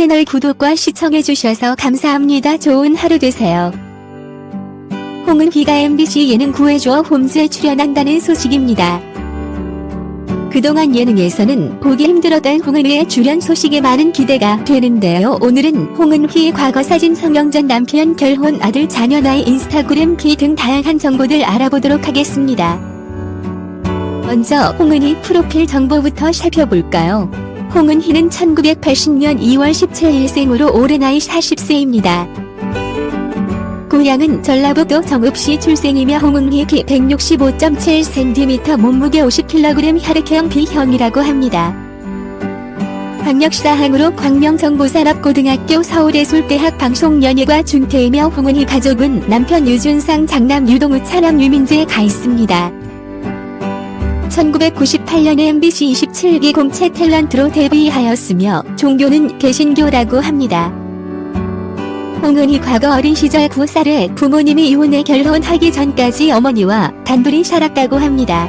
채널 구독과 시청해주셔서 감사합니다. 좋은 하루 되세요. 홍은희가 MBC 예능 구해줘 홈즈에 출연한다는 소식입니다. 그동안 예능에서는 보기 힘들었던 홍은희의 출연 소식에 많은 기대가 되는데요. 오늘은 홍은희의 과거 사진 성형 전 남편 결혼 아들 자녀 나이 인스타그램 키 등 다양한 정보들 알아보도록 하겠습니다. 먼저 홍은희 프로필 정보부터 살펴볼까요? 홍은희는 1980년 2월 17일 생으로 올해 나이 40세입니다. 고향은 전라북도 정읍시 출생이며 홍은희 키 165.7cm 몸무게 50kg 혈액형 B형이라고 합니다. 광역사항으로 광명정보산업고등학교 서울예술대학 방송연예과 중퇴이며 홍은희 가족은 남편 유준상 장남 유동우 차남 유민재에 가 있습니다. 1998년에 MBC 27기 공채 탤런트로 데뷔하였으며 종교는 개신교라고 합니다. 홍은희 과거 어린 시절 9살에 부모님이 이혼해 결혼하기 전까지 어머니와 단둘이 살았다고 합니다.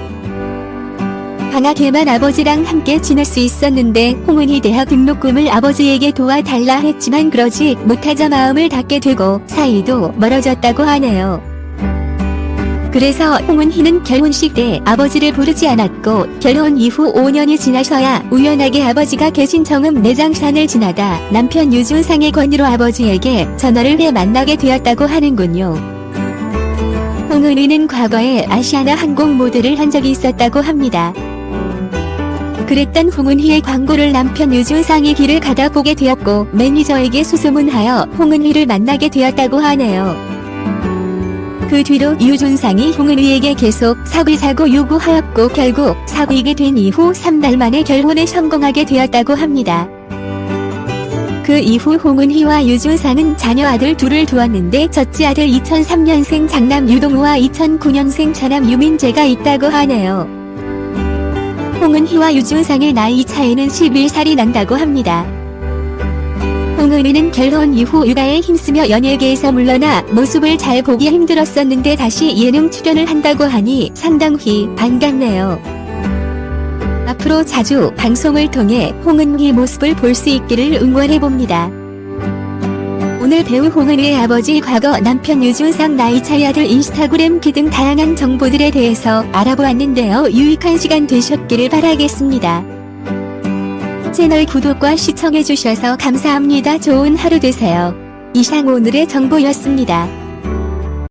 방학에만 아버지랑 함께 지낼 수 있었는데 홍은희 대학 등록금을 아버지에게 도와달라 했지만 그러지 못하자 마음을 닫게 되고 사이도 멀어졌다고 하네요. 그래서 홍은희는 결혼식 때 아버지를 부르지 않았고 결혼 이후 5년이 지나서야 우연하게 아버지가 계신 정읍 내장산을 지나다 남편 유준상의 권유로 아버지에게 전화를 해 만나게 되었다고 하는군요. 홍은희는 과거에 아시아나 항공 모델을 한 적이 있었다고 합니다. 그랬던 홍은희의 광고를 남편 유준상이 길을 가다 보게 되었고 매니저에게 수소문하여 홍은희를 만나게 되었다고 하네요. 그 뒤로 유준상이 홍은희에게 계속 사귀자고 요구하였고 결국 사귀게 된 이후 3달 만에 결혼에 성공하게 되었다고 합니다. 그 이후 홍은희와 유준상은 자녀 아들 둘을 두었는데 첫째 아들 2003년생 장남 유동우와 2009년생 차남 유민재가 있다고 하네요. 홍은희와 유준상의 나이 차이는 11살이 난다고 합니다. 홍은희는 결혼 이후 육아에 힘쓰며 연예계에서 물러나 모습을 잘 보기 힘들었었는데 다시 예능 출연을 한다고 하니 상당히 반갑네요. 앞으로 자주 방송을 통해 홍은희 모습을 볼 수 있기를 응원해봅니다. 오늘 배우 홍은희의 아버지 과거 남편 유준상 나이 차이 아들 인스타그램 키등 다양한 정보들에 대해서 알아보았는데요. 유익한 시간 되셨기를 바라겠습니다. 채널 구독과 시청해주셔서 감사합니다. 좋은 하루 되세요. 이상 오늘의 정보였습니다.